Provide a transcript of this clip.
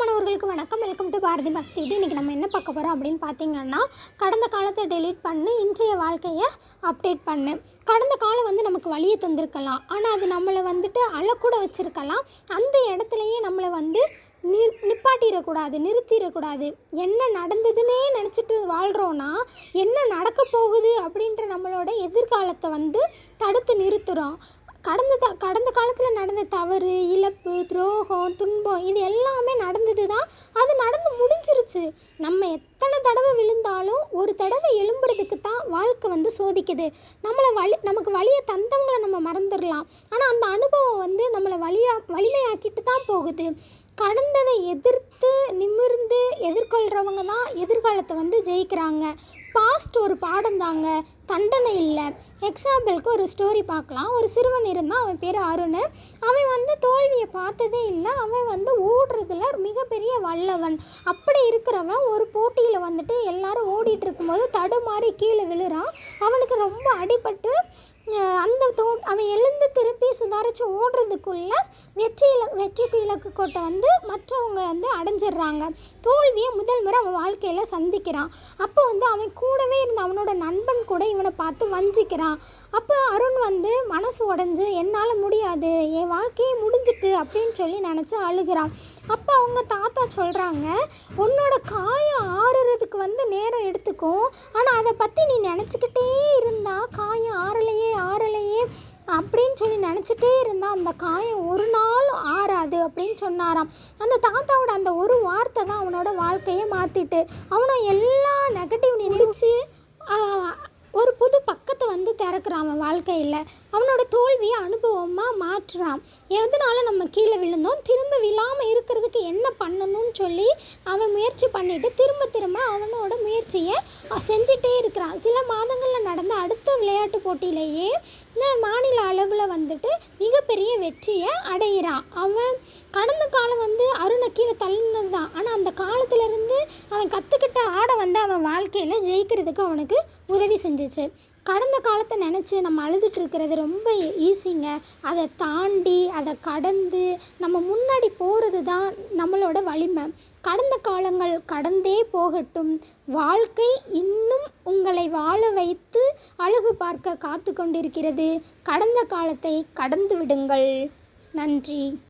மாணவர்களுக்கு வணக்கம். Welcome to Bharathi bus TV இன்றைக்கி நம்ம என்ன பார்க்க போகிறோம் அப்படின்னு பார்த்தீங்கன்னா கடந்த காலத்தை டெலீட் பண்ணு இன்றைய வாழ்க்கையை அப்டேட் பண்ணு. கடந்த காலம் வந்து நமக்கு வழியை தந்திருக்கலாம். ஆனால் அது நம்மளை வந்துட்டு அழக்கூட வச்சுருக்கலாம். அந்த இடத்துலையே நம்மளை வந்து நிற் நிப்பாட்டிடக்கூடாது நிறுத்திடக்கூடாது. என்ன நடந்ததுன்னே நினச்சிட்டு வாழ்கிறோன்னா என்ன நடக்க போகுது அப்படின்ற நம்மளோட எதிர்காலத்தை வந்து தடுத்து நிறுத்துகிறோம் கடந்த த கடந்த காலத்தில் நடந்த தவறு இழப்பு துரோகம் துன்பம் இது எல்லாமே நடந்து முடிஞ்சிருச்சு நம்ம எத்தனை தடவை விழுந்தாலும் ஒரு தடவை எழும்புறதுக்கு தான் வாழ்க்கை வந்து சோதிக்குது. நம்மளை வலி நமக்கு வழியை தந்தவங்களை நம்ம மறந்துடலாம். ஆனால் அந்த அனுபவம் வந்து நம்மளை வழியா வலிமையாக்கிட்டு தான் போகுது. கடந்ததை எதிர்த்து நிமிர்ந்து எதிர்கொள்கிறவங்க தான் எதிர்காலத்தை வந்து ஜெயிக்கிறாங்க. பாஸ்ட் ஒரு பாடம் தாங்க. தண்டனை இல்லை. எக்ஸாம்பிளுக்கு ஒரு ஸ்டோரி பார்க்கலாம். ஒரு சிறுவன் இருந்தான் அவன் பேர் அருண். அவன் வந்து தோல்வியை பார்த்ததே இல்லை. அவன் வந்து ஓடுறதுல மிகப்பெரிய வல்லவன். அப்படி இருக்கிறவன் ஒரு போட்டியில் வந்துட்டு எல்லாரும் ஓடிட்டு இருக்கும்போது தடுமாறி கீழே விழுறான். அவனுக்கு ரொம்ப அடிபட்டு அந்த தோ அவன் எழுந்து திருப்பி சுதாரித்து ஓடுறதுக்குள்ளே வெற்றி இல வெற்றிக்கு இலக்கு கோட்டை வந்து மற்றவங்க வந்து அடைஞ்சிடுறாங்க. தோல்வியை முதல் முறை அவன் வாழ்க்கையில் சந்திக்கிறான். அப்போ வந்து அவன் கூடவே இருந்த அவனோட நண்பன் கூட இவனை பார்த்து வஞ்சிக்கிறான். அப்போ அருண் வந்து மனசு உடஞ்சு என்னால் முடியாது. என் வாழ்க்கையே முடிஞ்சிட்டு அப்படின்னு சொல்லி நினச்சி அழுகிறான். அப்போ அவங்க தாத்தா சொல்கிறாங்க உன்னோட காயம் ஆறுறதுக்கு வந்து நேரம் எடுத்துக்கும். ஆனால் அதை பற்றி நீ நினச்சிக்கிட்டே இருந்தா காயம் ஆறலையே ஆறலையே அப்படின்னு சொல்லி நினச்சிட்டே இருந்தால் அந்த காயம் ஒரு நாள் ஆறாது அப்படின்னு சொன்னாராம். அந்த தாத்தாவோட அந்த ஒரு வார்த்தை தான் அவனோட வாழ்க்கையை மாற்றிட்டு அவனும் எல்லா நெகட்டிவ் நினைச்சு ஒரு புது பக்கத்தை வந்து திறக்கிறான் அவன் வாழ்க்கையில். அவனோட தோல்வியை அனுபவமாக மாற்றுறான். எதனால் நம்ம கீழே விழுந்தோம்? திரும்ப விழாமல் இருக்கிறதுக்கு என்ன பண்ணணும்னு சொல்லி அவன் முயற்சி பண்ணிவிட்டு திரும்ப திரும்ப அவனோட முயற்சியை செஞ்சிட்டே இருக்கிறான். சில மாதங்களில் நடந்த அடுத்த விளையாட்டு போட்டியிலேயே மாநில அளவில் வந்துட்டு மிகப்பெரிய வெற்றியை அடையிறான். அவன் கடந்த காலம் வந்து அருணை கீழே தள்ளினது தான் ஆனால் அந்த காலத்துலேருந்து அவன் கற்றுக்கிட்ட ஆடை வந்து அவன் வாழ்க்கையில் ஜெயிக்கிறதுக்கு அவனுக்கு உதவி செஞ்சுச்சு. கடந்த காலத்தை நினச்சி நம்ம அழுதுட்டு இருக்கிறது ரொம்ப e-, ஈஸிங்க அதை தாண்டி அதை கடந்து நம்ம முன்னாடி போகிறது தான் நம்மளோட வலிமை. கடந்த காலங்கள் கடந்தே போகட்டும். வாழ்க்கை இன்னும் உங்களை வாழ வைத்து அழகு பார்க்க காத்து கொண்டிருக்கிறது. கடந்த காலத்தை கடந்து விடுங்கள். நன்றி.